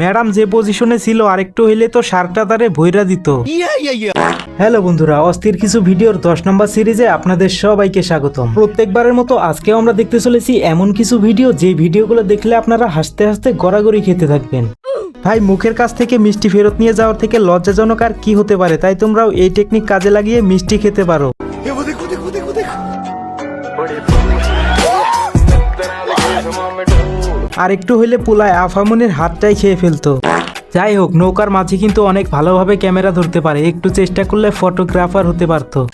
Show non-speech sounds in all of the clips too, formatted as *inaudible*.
Madam যে পজিশনে ছিল আরেকটু হইলে তো শার্কটা তারে ভৈরা দিত। হ্যালো বন্ধুরা অস্থির কিছু ভিডিওর দশ নম্বর সিরিজে আপনাদের সবাইকে স্বাগতম। প্রত্যেকবারের মতো আজকেও আমরা দেখতে চলেছি এমন কিছু ভিডিও যে ভিডিওগুলো দেখলে আপনারা হাসতে হাসতে গড়াগড়ি খেতে থাকবেন। ভাই মুখের কাছ থেকে মিষ্টি ফেরত নিয়ে যাওয়ার থেকে লজ্জাজনক আর কি হতে পারে? তাই তোমরাও এই টেকনিক কাজে লাগিয়ে মিষ্টি খেতে পারো। আর একটু হইলে পোলায় আফামনির হাতটাই খেয়ে ফেলতো। যাই হোক, নৌকার মাঝি কিন্তু অনেক ভালোভাবে ক্যামেরা ধরতে পারে। একটু চেষ্টা করলে ফটোগ্রাফার হতে পারতো।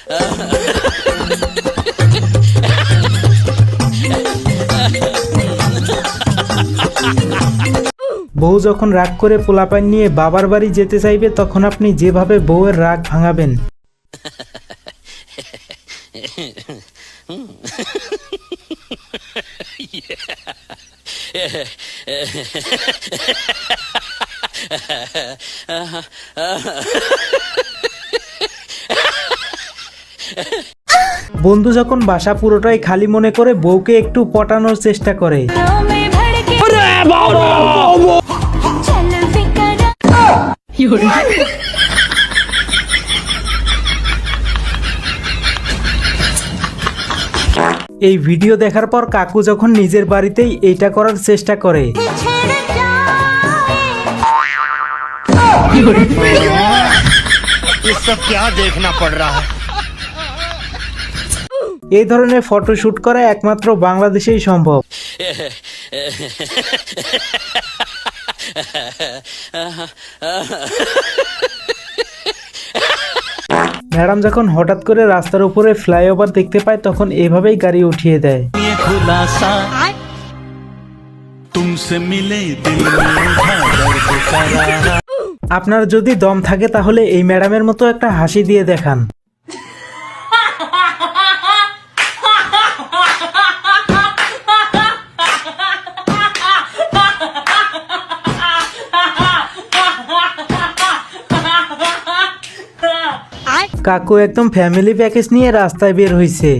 বউ যখন রাগ করে পোলাপান নিয়ে বাবার বাড়ি যেতে চাইবে, তখন আপনি যেভাবে বউয়ের রাগ ভাঙাবেন। *laughs* বন্ধু যখন বাসা পুরোটাই খালি মনে করে বউকে একটু পটানোর চেষ্টা করে। में এই ভিডিও দেখার পর কাকু যখন নিজের বাড়িতেই এটা করার চেষ্টা করে। এই ধরনের ফটোশুট করা একমাত্র বাংলাদেশেই সম্ভব। *laughs* ম্যাডাম যখন হঠাৎ করে রাস্তার উপরে ফ্লাইওভার দেখতে পায় তখন এভাবেই গাড়ি উঠিয়ে দেয়। আপনার যদি দম থাকে তাহলে এই ম্যাডামের মতো একটা হাসি দিয়ে দেখান। কাকু একদম ফ্যামিলি প্যাকেজ নিয়ে রাস্তায় বের হইছে।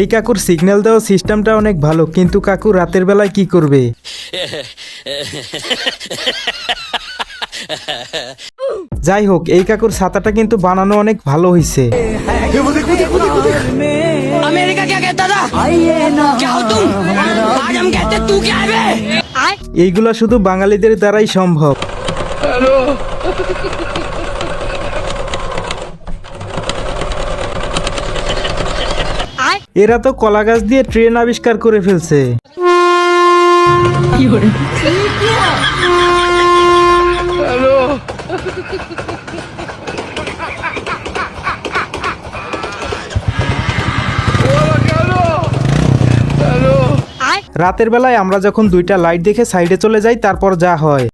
এই কাকুর সিগন্যাল দেওয়া সিস্টেমটা অনেক ভালো, কিন্তু কাকু রাতের বেলায় কি করবে? যাই হোক, এই কাকুর ছাতাটা কিন্তু বানানো অনেক ভালো হইছে। अमेरिका क्या कहता था क्या हो तुम आज हम कहते तू क्या है बे এইগুলা শুধু বাঙালিদের দ্বারাই সম্ভব এরা তো কলা গাছ দিয়ে ট্রেন আবিষ্কার করে ফেলছে রাতের বেলায় আমরা যখন দুইটা লাইট দেখে সাইডে চলে যাই, তারপর যা হয়।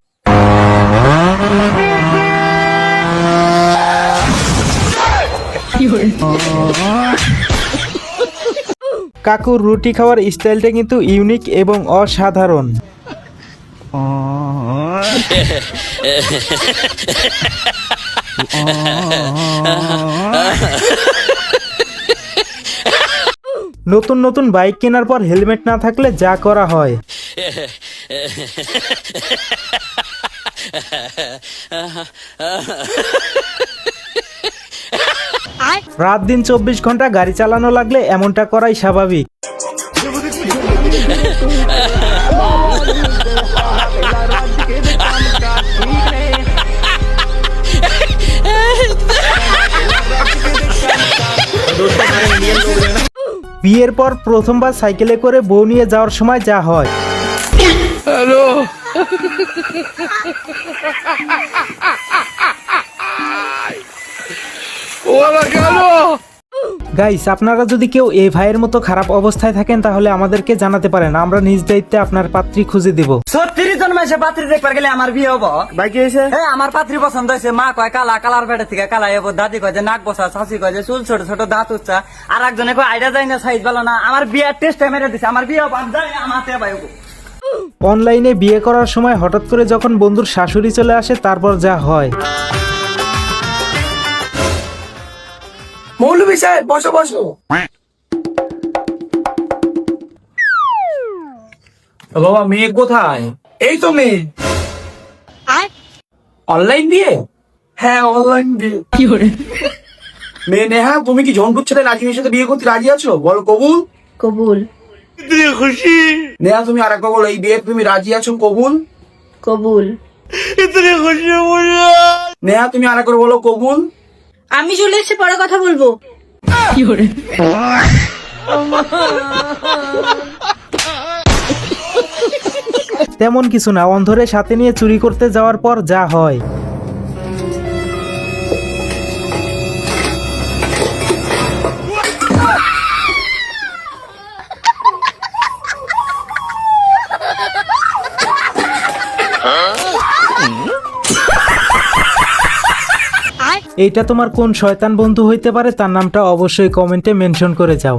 কাকুর রুটি খাওয়ার স্টাইলটা কিন্তু ইউনিক এবং অসাধারণ। *laughs* নতুন নতুন বাইক কেনার পর হেলমেট না থাকলে যা করা হয়। রাত দিন চব্বিশ ঘণ্টা গাড়ি চালানো লাগলে এমনটা করাই স্বাভাবিক। বিয়ের পর প্রথমবার সাইকেলে করে বউ নিয়ে যাওয়ার সময় যা হয়। গাইস আপনারা যদি কেউ এই ভাইয়ের মতো খারাপ অবস্থায় থাকেন তাহলে আমাদেরকে জানাতে পারেন। আমরা নিজ দায়িত্বে আপনার পাত্রী খুঁজে দিব। সত্তর জন মাসে পাত্রী দেখবার গেলে আমার বিয়ে হব। ভাই কি হয়েছে? হ্যাঁ আমার পাত্রী পছন্দ হয়েছে। মা কয় কালা কালার পেটে থেকে কালা হব। দাদি কয় যে নাক বসা শাশি কয় যে চুল ছোট ছোট দাঁত উচ্চা। আর একজনে কয় আইডা যায় না সাইজ ভালো না। আমার বিয়ার টেস্ট মেরে দিছে আমার বিয়ে হব আমি জানি আমার ভাই হব। অনলাইনে বিয়ে করার সময় হঠাৎ করে যখন বন্ধুর শাশুড়ি চলে আসে তারপর যা হয়। মৌলভী সাহেব বসো বসো। বাবা মেয়ে কোথায়? এই তো মেয়ে। অনলাইন দিয়ে হ্যাঁ অনলাইন দিয়ে মেয়ে নেহা তুমি কি ঝন্টুর ছেলে নাজিমের সাথে বিয়ে করতে রাজি আছো? বলো কবুল। কবুল। খুশি। নেহা তুমি আর একবার বলো এই বিয়ে তুমি রাজি আছো কবুল? কবুল। নেহা তুমি আর একবার বলো কবুল? আমি চলে এসে পরে কথা বলব। তেমন কিছু না অন্ধরে সাথে নিয়ে চুরি করতে যাওয়ার পর যা হয়। এইটা তোমার কোন শয়তান বন্ধু হইতে পারে? তার নামটা অবশ্যই কমেন্টে মেনশন করে যাও।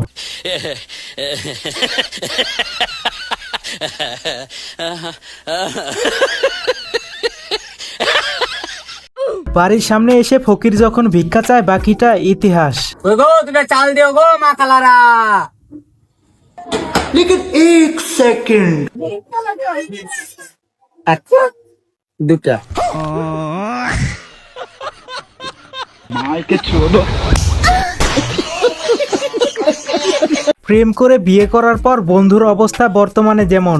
বাড়ির সামনে এসে ফকির যখন ভিক্ষা চায় বাকিটা ইতিহাস। গো তুমি চাল দিও গো মা কালারা। আচ্ছা দুটা। প্রেম করে বিয়ে করার পর বন্ধুর অবস্থা বর্তমানে যেমন।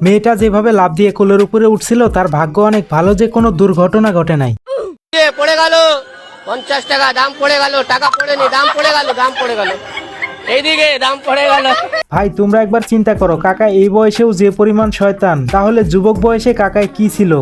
মেয়েটা যেভাবে লাভ দিয়ে কোলের উপরে উঠছিল তার ভাগ্য অনেক ভালো যে কোনো দুর্ঘটনা ঘটে নাই। পড়ে গেল। পঞ্চাশ টাকা দাম পড়ে গেল। টাকা পড়েনি দাম পড়ে গেল দাম পড়ে গেল। এইদিকে দাম পড়ে গেল। ভাই তোমরা একবার চিন্তা করো কাকা এই বয়সেও যে পরিমাণ শয়তান তাহলে যুবক বয়সে কাকায় কি ছিল?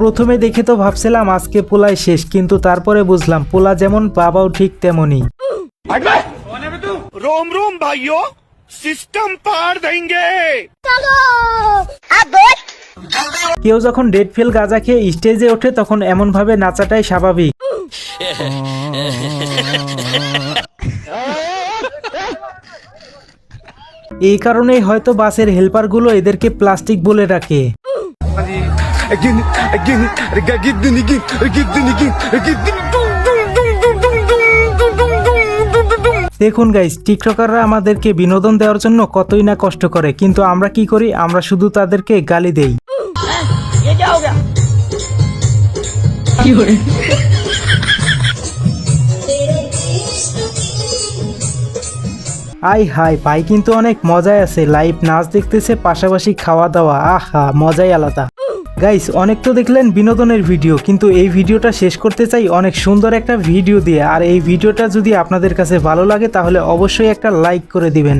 প্রথমে দেখে তো ভাবছিলাম আজকে পোলাই শেষ কিন্তু তারপরে বুঝলাম পোলা যেমন বাবাও ঠিক তেমনি রোম রোম ভাইও সিস্টেম পার দেঙ্গে কেউ যখন ডেড ফেল গাজা খেয়ে স্টেজে ওঠে তখন এমন ভাবে নাচাটাই স্বাভাবিক। এই কারণেই হয়তো বাসের হেল্পারগুলো এদেরকে প্লাস্টিক বলে রাখে ডাকে দেখুন গাইস টিকটকাররা আমাদেরকে বিনোদন দেওয়ার জন্য কতই না কষ্ট করে, কিন্তু আমরা কি করি? আমরা শুধু তাদেরকে গালি দেই। আই হাই ভাই কিন্তু অনেক মজায় আছে। লাইভ নাচ দেখতেছে, পাশাপাশি খাওয়া দাওয়া। আহা, মজাই আলাদা। গাইস অনেক তো দেখলেন বিনোদনের ভিডিও কিন্তু এই ভিডিওটা শেষ করতে চাই অনেক সুন্দর একটা ভিডিও দিয়ে। আর এই ভিডিওটা যদি আপনাদের কাছে ভালো লাগে, তাহলে অবশ্যই একটা লাইক করে দিবেন।